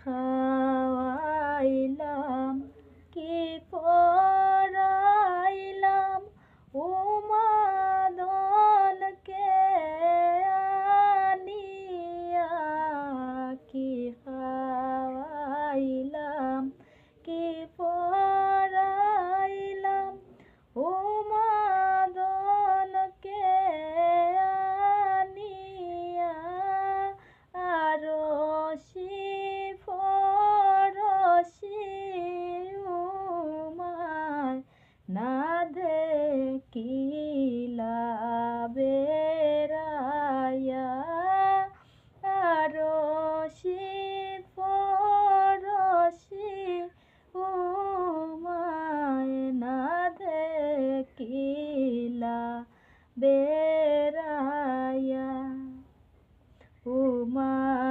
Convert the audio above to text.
খাওয়াইলাম কি পড়াইলাম উমাদনকে আনিয়া কি খাওয়াইলাম কি রে কিলা বেড়ায়া রসি পরসি উমায়না দেখিলা বেড়ায়া উমা